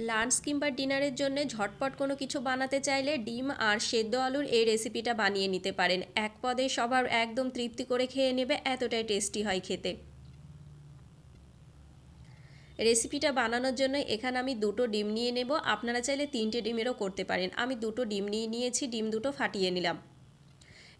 Lunch কিংবা ডিনারের জন্য ঝটপট কোনো কিছু বানাতে চাইলে ডিম আর সেদ্ধ আলুর এই রেসিপিটা বানিয়ে নিতে পারেন। এক পদে সবার একদম তৃপ্তি করে খেয়ে নেবে, এতটাই টেস্টি হয় খেতে। রেসিপিটা বানানোর জন্য এখানে আমি দুটো ডিম নিয়ে নেব। আপনারা চাইলে তিনটে ডিমেরও করতে পারেন। আমি দুটো ডিম নিয়ে নিয়েছি, ডিম দুটো ফাটিয়ে নিলাম।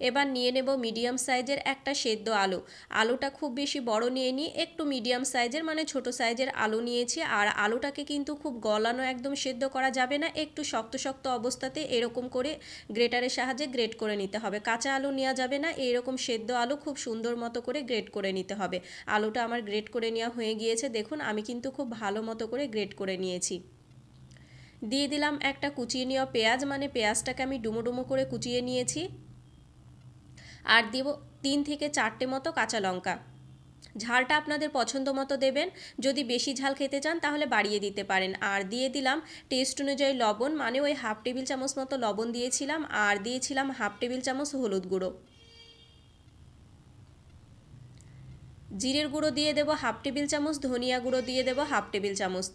এবার নিয়ে নেব মিডিয়াম সাইজের একটা সেদ্ধ আলু। আলুটা খুব বেশি বড় নিয়ে নিই একটু মিডিয়াম সাইজের মানে ছোট সাইজের আলু নিয়েছি। আর আলুটাকে কিন্তু খুব গলানো একদম সেদ্ধ করা যাবে না, একটু শক্ত শক্ত অবস্থাতে এরকম করে গ্রেটারের সাহায্যে গ্রেট করে নিতে হবে। কাঁচা আলু নেওয়া যাবে না এরকম সেদ্ধ আলু খুব সুন্দর মতো করে গ্রেট করে নিতে হবে। আলুটা আমার গ্রেট করে নেওয়া হয়ে গিয়েছে, দেখুন আমি কিন্তু খুব ভালো মতো করে গ্রেট করে নিয়েছি। দিয়ে দিলাম একটা কুচিয়ে নেওয়া পেঁয়াজ মানে পেঁয়াজটাকে আমি ডুমো ডুমো করে কুচিয়ে নিয়েছি। আর দেব তিন থেকে চারটে মতো কাঁচা লঙ্কা। ঝালটা আপনাদের পছন্দ মতো দেবেন। যদি বেশি ঝাল খেতে চান, তাহলে বাড়িয়ে দিতে পারেন। আর দিয়ে দিলাম টেস্ট অনুযায়ী লবণ মানে ওই হাফ টেবিল চামচ মতো লবণ দিয়েছিলাম। আর দিয়েছিলাম হাফ টেবিল চামচ হলুদ গুঁড়ো। জিরের গুঁড়ো দিয়ে দেবো হাফ টেবিল চামচ, ধনিয়া গুঁড়ো দিয়ে দেবো হাফ টেবিল চামচ।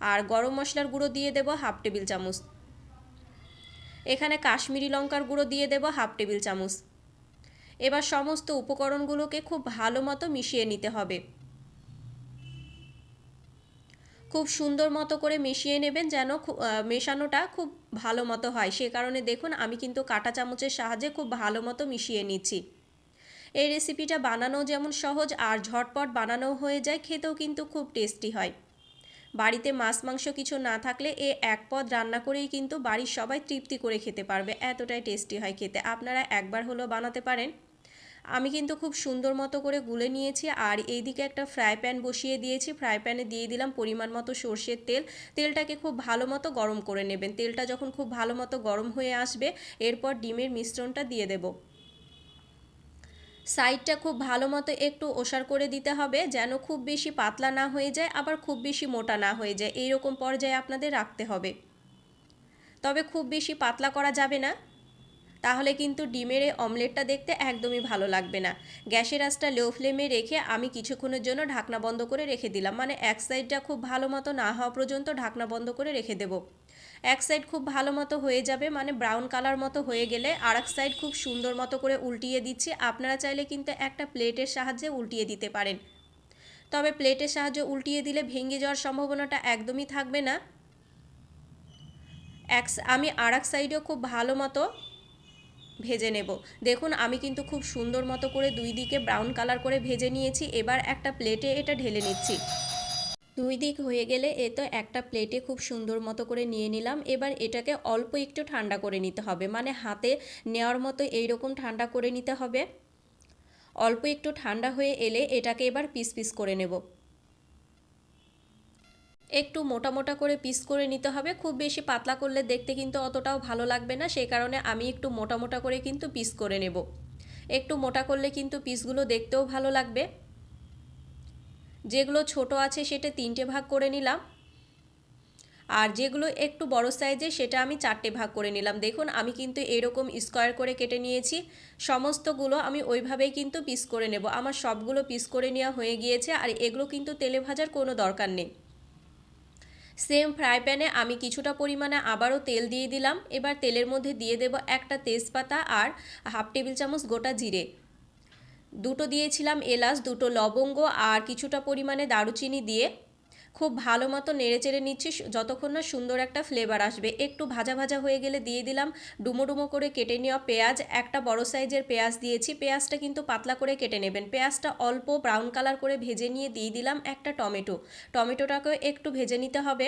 আর গরম মশলার গুঁড়ো দিয়ে দেবো হাফ টেবিল চামচ। এখানে কাশ্মীরি লঙ্কার গুঁড়ো দিয়ে দেবো হাফ টেবিল চামচ। এবার সমস্ত উপকরণগুলোকে খুব ভালো মতো মিশিয়ে নিতে হবে। খুব সুন্দর মতো করে মিশিয়ে নেবেন যেন মেশানোটা খুব ভালো মতো হয়। সে কারণে দেখুন, আমি কিন্তু কাঁটা চামচের সাহায্যে খুব ভালো মতো মিশিয়ে নিচ্ছি। এই রেসিপিটা বানানো যেমন সহজ, আর ঝটপট বানানো হয়ে যায়, খেতেও কিন্তু খুব টেস্টি হয়। বাড়িতে মাছ মাংস কিছু না থাকলে এ এক পদ রান্না করেই কিন্তু বাড়ির সবাই তৃপ্তি করে খেতে পারবে। এতটাই টেস্টি হয় খেতে। আপনারা একবার হলেও বানাতে পারেন। আমি কিন্তু খুব সুন্দর মতো করে গুলে নিয়েছি আর এইদিকে একটা ফ্রাই প্যান বসিয়ে দিয়েছি। ফ্রাই প্যানে দিয়ে দিলাম পরিমাণ মতো সর্ষের তেল। তেলটাকে খুব ভালো মতো গরম করে নেবেন। তেলটা যখন খুব ভালো মতো গরম হয়ে আসবে, এরপর ডিমের মিশ্রণটা দিয়ে দেব। সাইডটা খুব ভালো মতো একটু ওষার করে দিতে হবে যেন খুব বেশি পাতলা না হয়ে যায়, আবার খুব বেশি মোটা না হয়ে যায়। এইরকম পর্যায়ে আপনাদের রাখতে হবে। তবে খুব বেশি পাতলা করা যাবে না। তাহলে কিন্তু ডিমের এই অমলেটটা দেখতে একদমই ভালো লাগবে না। গ্যাসের আঁচটা লো ফ্লেমে রেখে আমি কিছুক্ষণের জন্য ঢাকনা বন্ধ করে রেখে দিলাম। মানে এক সাইডটা খুব ভালো মতো না হওয়া পর্যন্ত ঢাকনা বন্ধ করে রেখে দেব। এক সাইড খুব ভালো মতো হয়ে যাবে মানে ব্রাউন কালার মতো হয়ে গেলে আর এক সাইড খুব সুন্দর মতো করে উল্টিয়ে দিচ্ছি। আপনারা চাইলে কিন্তু একটা প্লেটের সাহায্যে উল্টিয়ে দিতে পারেন। তবে প্লেটের সাহায্যে উল্টিয়ে দিলে ভেঙে যাওয়ার সম্ভাবনাটা একদমই থাকবে না। এক আমি আর এক সাইডেও খুব ভালো মতো ভেজে নেব। দেখুন, আমি কিন্তু খুব সুন্দর মতো করে দুই দিকে ব্রাউন কালার করে ভেজে নিয়েছি। এবার একটা প্লেটে এটা ঢেলে নিচ্ছি। দুই দিক হয়ে গেলে এ তো একটা প্লেটে খুব সুন্দর মতো করে নিয়ে নিলাম। এবার এটাকে অল্প একটু ঠান্ডা করে নিতে হবে। মানে হাতে নেওয়ার মতো এইরকম ঠান্ডা করে নিতে হবে। অল্প একটু ঠান্ডা হয়ে এলে এটাকে এবার পিস পিস করে নেব। একটু মোটা মোটা করে পিস করে নিতে হবে। খুব বেশি পাতলা করলে দেখতে কিন্তু অতটাও ভালো লাগবে না। সেই কারণে আমি একটু মোটা মোটা করে কিন্তু পিস করে নেব। একটু মোটা করলে কিন্তু পিসগুলো দেখতেও ভালো লাগবে। যেগুলো ছোট আছে সেটা তিনটে ভাগ করে নিলাম। আর যেগুলো একটু বড় সাইজে সেটা আমি চারটে ভাগ করে নিলাম। দেখুন, আমি কিন্তু এরকম স্কোয়ার করে কেটে নিয়েছি। সমস্তগুলো আমি ওইভাবেই কিন্তু পিস করে নেব। আমার সবগুলো পিস করে নেওয়া হয়ে গিয়েছে আর এগুলো কিন্তু তেলে ভাজার কোনো দরকার নেই। সেম ফ্রাই প্যানে আমি কিছুটা পরিমাণে আবারও তেল দিয়ে দিলাম। এবার তেলের মধ্যে দিয়ে দেব একটা তেজপাতা আর হাফ টেবিল চামচ গোটা জিরে। দুটো দিয়েছিলাম এলাচ, দুটো লবঙ্গ আর কিছুটা পরিমাণে দারুচিনি দিয়ে খুব ভালো মতো নেড়ে চেড়ে নিচ্ছি যতক্ষণ না সুন্দর একটা ফ্লেভার আসবে। একটু ভাজা ভাজা হয়ে গেলে দিয়ে দিলাম ডুমো ডুমো করে কেটে নেওয়া পেঁয়াজ, একটা বড় সাইজের পেঁয়াজ দিয়েছি। পেঁয়াজটা কিন্তু পাতলা করে কেটে নেবেন। পেঁয়াজটা অল্প ব্রাউন কালার করে ভেজে নিয়ে দিয়ে দিলাম একটা টমেটো। টমেটোটাকেও একটু ভেজে নিতে হবে।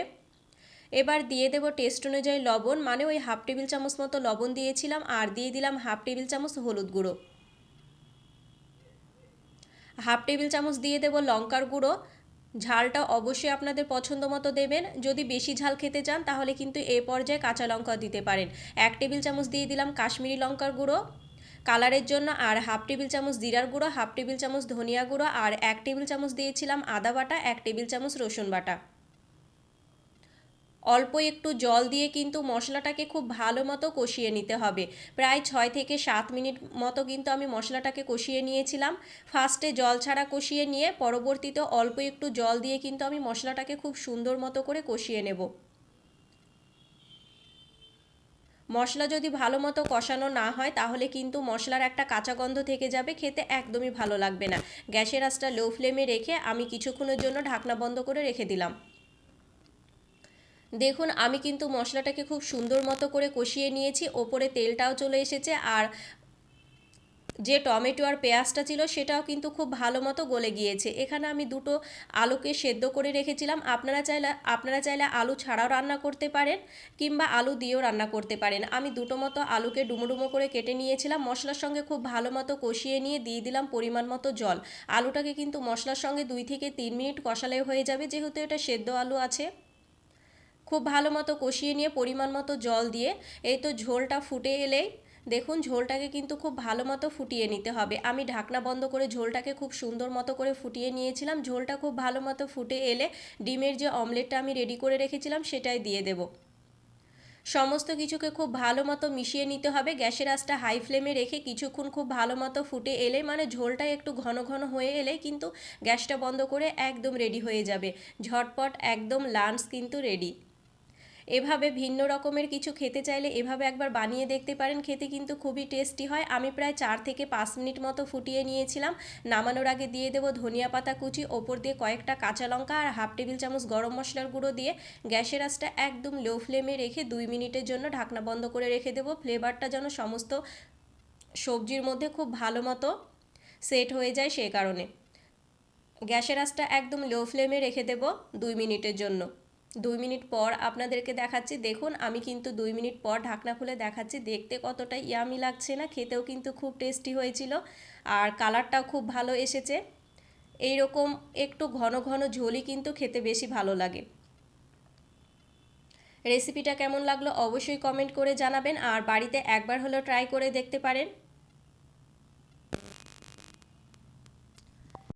এবার দিয়ে দেব টেস্ট অনুযায়ী লবণ মানে ওই হাফ টেবিল চামচ মতো লবণ দিয়েছিলাম আর দিয়ে দিলাম হাফ টেবিল চামচ হলুদ গুঁড়ো। হাফ টেবিল চামচ দিয়ে দেব লঙ্কার গুঁড়ো। ঝালটা অবশ্যই আপনাদের পছন্দ মতো দেবেন। যদি বেশি ঝাল খেতে চান, তাহলে কিন্তু এ পর্যায়ে কাঁচা লঙ্কা দিতে পারেন। এক টেবিল চামচ দিয়ে দিলাম কাশ্মীরি লঙ্কার গুঁড়ো। কালারের জন্য আর হাফ টেবিল চামচ জিরার গুঁড়ো, হাফ টেবিল চামচ ধনিয়া গুঁড়ো, আর এক টেবিল চামচ দিয়েছিলাম আদা বাটা, এক টেবিল চামচ রসুন বাটা। অল্প একটু জল দিয়ে কিন্তু মশলাটাকে খুব ভালো মতো কষিয়ে নিতে হবে। প্রায় ছয় থেকে সাত মিনিট মতো কিন্তু আমি মশলাটাকে কষিয়ে নিয়েছিলাম। ফার্স্টে জল ছাড়া কষিয়ে নিয়ে পরবর্তীতে অল্প একটু জল দিয়ে কিন্তু আমি মশলাটাকে খুব সুন্দর মতো করে কষিয়ে নেব। মশলা যদি ভালো মতো কষানো না হয় তাহলে কিন্তু মশলার একটা কাঁচা গন্ধ থেকে যাবে, খেতে একদমই ভালো লাগবে না। গ্যাসের আঁচটা লো ফ্লেমে রেখে আমি কিছুক্ষণের জন্য ঢাকনা বন্ধ করে রেখে দিলাম। দেখুন, আমি কিন্তু মশলাটাকে খুব সুন্দর মতো করে কষিয়ে নিয়েছি। ওপরে তেলটাও চলে এসেছে আর যে টমেটো আর পেঁয়াজটা ছিল সেটাও কিন্তু খুব ভালো মতো গলে গিয়েছে। এখানে আমি দুটো আলুকে সেদ্ধ করে রেখেছিলাম। আপনারা চাইলে আপনারা চাইলে আলু ছাড়াও রান্না করতে পারেন কিংবা আলু দিয়েও রান্না করতে পারেন। আমি দুটো মতো আলুকে ডুমো করে কেটে নিয়েছিলাম। মশলার সঙ্গে খুব ভালো মতো কষিয়ে নিয়ে দিয়ে দিলাম পরিমাণ মতো জল। আলুটাকে কিন্তু মশলার সঙ্গে দুই থেকে তিন মিনিট কষালে হয়ে যাবে, যেহেতু এটা সেদ্ধ আলু আছে। খুব ভালো মতো কষিয়ে নিয়ে পরিমাণ মতো জল দিয়ে এই তো ঝোলটা ফুটে এলেই দেখুন ঝোলটাকে কিন্তু খুব ভালো মতো ফুটিয়ে নিতে হবে। আমি ঢাকনা বন্ধ করে ঝোলটাকে খুব সুন্দর মতো করে ফুটিয়ে নিয়েছিলাম। ঝোলটা খুব ভালো মতো ফুটে এলে ডিমের যে অমলেটটা আমি রেডি করে রেখেছিলাম সেটাই দিয়ে দেব। সমস্ত কিছুকে খুব ভালো মতো মিশিয়ে নিতে হবে। গ্যাসের আঁচটা হাই ফ্লেমে রেখে কিছুক্ষণ খুব ভালো মতো ফুটে এলে মানে ঝোলটা একটু ঘন ঘন হয়ে এলে কিন্তু গ্যাসটা বন্ধ করে একদম রেডি হয়ে যাবে। ঝটপট একদম লাঞ্চ কিন্তু রেডি। এভাবে ভিন্ন রকমের কিছু খেতে চাইলে এভাবে একবার বানিয়ে দেখতে পারেন। খেতে কিন্তু খুবই টেস্টি হয়। আমি প্রায় চার থেকে পাঁচ মিনিট মতো ফুটিয়ে নিয়েছিলাম। নামানোর আগে দিয়ে দেবো ধনিয়া পাতা কুচি, ওপর দিয়ে কয়েকটা কাঁচা লঙ্কা আর হাফ টেবিল চামচ গরম মশলার গুঁড়ো দিয়ে গ্যাসের আঁচটা একদম লো ফ্লেমে রেখে দুই মিনিটের জন্য ঢাকনা বন্ধ করে রেখে দেবো। ফ্লেভারটা যেন সমস্ত সবজির মধ্যে খুব ভালো মতো সেট হয়ে যায় সেই কারণে। গ্যাসের আঁচটা একদম লো ফ্লেমে রেখে দেবো দুই মিনিটের জন্য। দুই মিনিট পর আপনাদেরকে দেখাচ্ছি। দেখুন, আমি কিন্তু দুই মিনিট পর ঢাকনা খুলে দেখাচ্ছি। দেখতে কতটা ইয়ামি লাগছে না, খেতেও কিন্তু খুব টেস্টি হয়েছিল আর কালারটাও খুব ভালো এসেছে। এই রকম একটু ঘন ঘন ঝোলই কিন্তু খেতে বেশি ভালো লাগে। রেসিপিটা কেমন লাগল অবশ্যই কমেন্ট করে জানাবেন আর বাড়িতে একবার হলেও ট্রাই করে দেখতে পারেন।